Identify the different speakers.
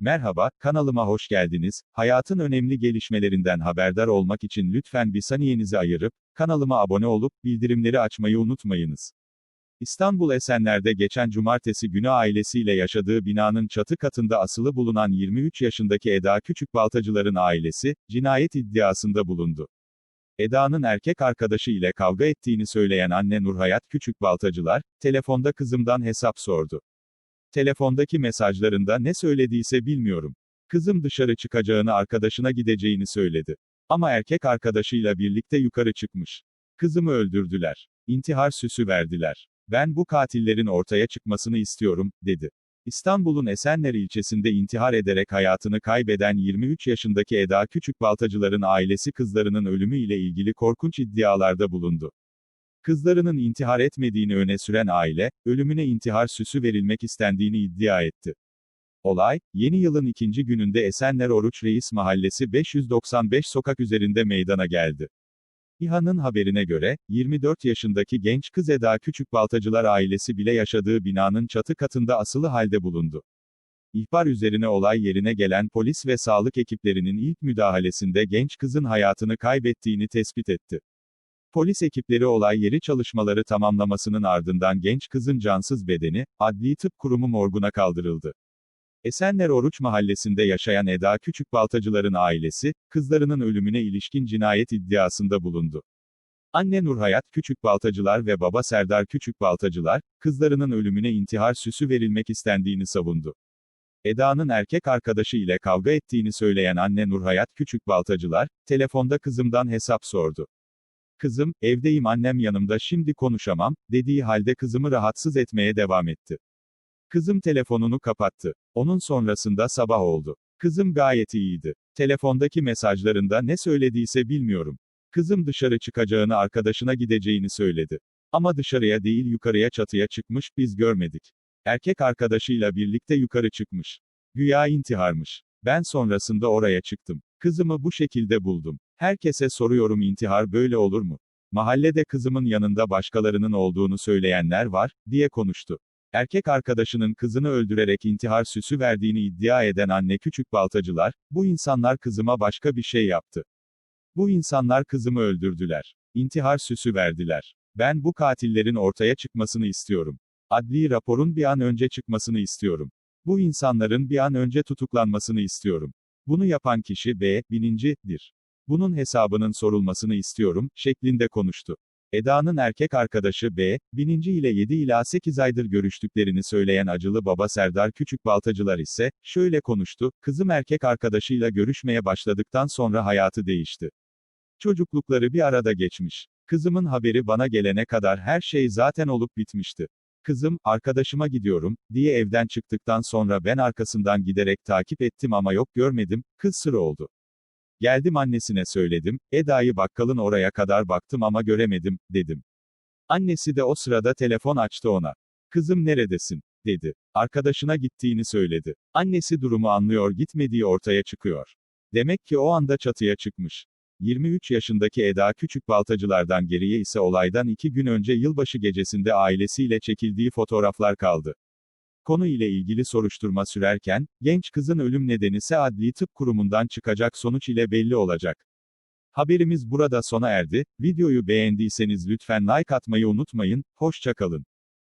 Speaker 1: Merhaba, kanalıma hoş geldiniz. Hayatın önemli gelişmelerinden haberdar olmak için lütfen bir saniyenizi ayırıp, kanalıma abone olup, bildirimleri açmayı unutmayınız. İstanbul Esenler'de geçen cumartesi günü ailesiyle yaşadığı binanın çatı katında asılı bulunan 23 yaşındaki Eda Küçükbaltacıların ailesi, cinayet iddiasında bulundu. Eda'nın erkek arkadaşı ile kavga ettiğini söyleyen anne Nurhayat Küçükbaltacılar, telefonda kızımdan hesap sordu. Telefondaki mesajlarında ne söylediyse bilmiyorum. Kızım dışarı çıkacağını arkadaşına gideceğini söyledi. Ama erkek arkadaşıyla birlikte yukarı çıkmış. Kızımı öldürdüler. İntihar süsü verdiler. Ben bu katillerin ortaya çıkmasını istiyorum, dedi. İstanbul'un Esenler ilçesinde intihar ederek hayatını kaybeden 23 yaşındaki Eda Küçükbaltacıların ailesi kızlarının ölümü ile ilgili korkunç iddialarda bulundu. Kızlarının intihar etmediğini öne süren aile, ölümüne intihar süsü verilmek istendiğini iddia etti. Olay, yeni yılın ikinci gününde Esenler Oruç Reis Mahallesi 595 sokak üzerinde meydana geldi. İHA'nın haberine göre, 24 yaşındaki genç kız Eda Küçükbaltacılar ailesi bile yaşadığı binanın çatı katında asılı halde bulundu. İhbar üzerine olay yerine gelen polis ve sağlık ekiplerinin ilk müdahalesinde genç kızın hayatını kaybettiğini tespit etti. Polis ekipleri olay yeri çalışmaları tamamlamasının ardından genç kızın cansız bedeni, Adli Tıp Kurumu morguna kaldırıldı. Esenler Oruç Mahallesi'nde yaşayan Eda Küçükbaltacıların ailesi, kızlarının ölümüne ilişkin cinayet iddiasında bulundu. Anne Nurhayat Küçükbaltacılar ve baba Serdar Küçükbaltacılar, kızlarının ölümüne intihar süsü verilmek istendiğini savundu. Eda'nın erkek arkadaşı ile kavga ettiğini söyleyen anne Nurhayat Küçükbaltacılar, telefonda kızımdan hesap sordu. Kızım, evdeyim annem yanımda şimdi konuşamam, dediği halde kızımı rahatsız etmeye devam etti. Kızım telefonunu kapattı. Onun sonrasında sabah oldu. Kızım gayet iyiydi. Telefondaki mesajlarında ne söylediyse bilmiyorum. Kızım dışarı çıkacağını arkadaşına gideceğini söyledi. Ama dışarıya değil yukarıya çatıya çıkmış, biz görmedik. Erkek arkadaşıyla birlikte yukarı çıkmış. Güya intiharmış. Ben sonrasında oraya çıktım. Kızımı bu şekilde buldum. Herkese soruyorum intihar böyle olur mu? Mahallede kızımın yanında başkalarının olduğunu söyleyenler var, diye konuştu. Erkek arkadaşının kızını öldürerek intihar süsü verdiğini iddia eden anne küçük baltacılar, bu insanlar kızıma başka bir şey yaptı. Bu insanlar kızımı öldürdüler. İntihar süsü verdiler. Ben bu katillerin ortaya çıkmasını istiyorum. Adli raporun bir an önce çıkmasını istiyorum. Bu insanların bir an önce tutuklanmasını istiyorum. Bunu yapan kişi B, binincidir. Bunun hesabının sorulmasını istiyorum, şeklinde konuştu. Eda'nın erkek arkadaşı B, bininci ile 7 ila 8 aydır görüştüklerini söyleyen acılı baba Serdar Küçükbaltacılar ise, şöyle konuştu, kızım erkek arkadaşıyla görüşmeye başladıktan sonra hayatı değişti. Çocuklukları bir arada geçmiş. Kızımın haberi bana gelene kadar her şey zaten olup bitmişti. Kızım, arkadaşıma gidiyorum, diye evden çıktıktan sonra ben arkasından giderek takip ettim ama yok görmedim, kız sır oldu. Geldim annesine söyledim, Eda'yı bakkalın oraya kadar baktım ama göremedim, dedim. Annesi de o sırada telefon açtı ona. Kızım neredesin? dedi. Arkadaşına gittiğini söyledi. Annesi durumu anlıyor gitmediği ortaya çıkıyor. Demek ki o anda çatıya çıkmış. 23 yaşındaki Eda Küçükbaltacılardan geriye ise olaydan iki gün önce yılbaşı gecesinde ailesiyle çekildiği fotoğraflar kaldı. Konu ile ilgili soruşturma sürerken, genç kızın ölüm nedeni ise Adli Tıp Kurumu'ndan çıkacak sonuç ile belli olacak. Haberimiz burada sona erdi, videoyu beğendiyseniz lütfen like atmayı unutmayın, hoşçakalın.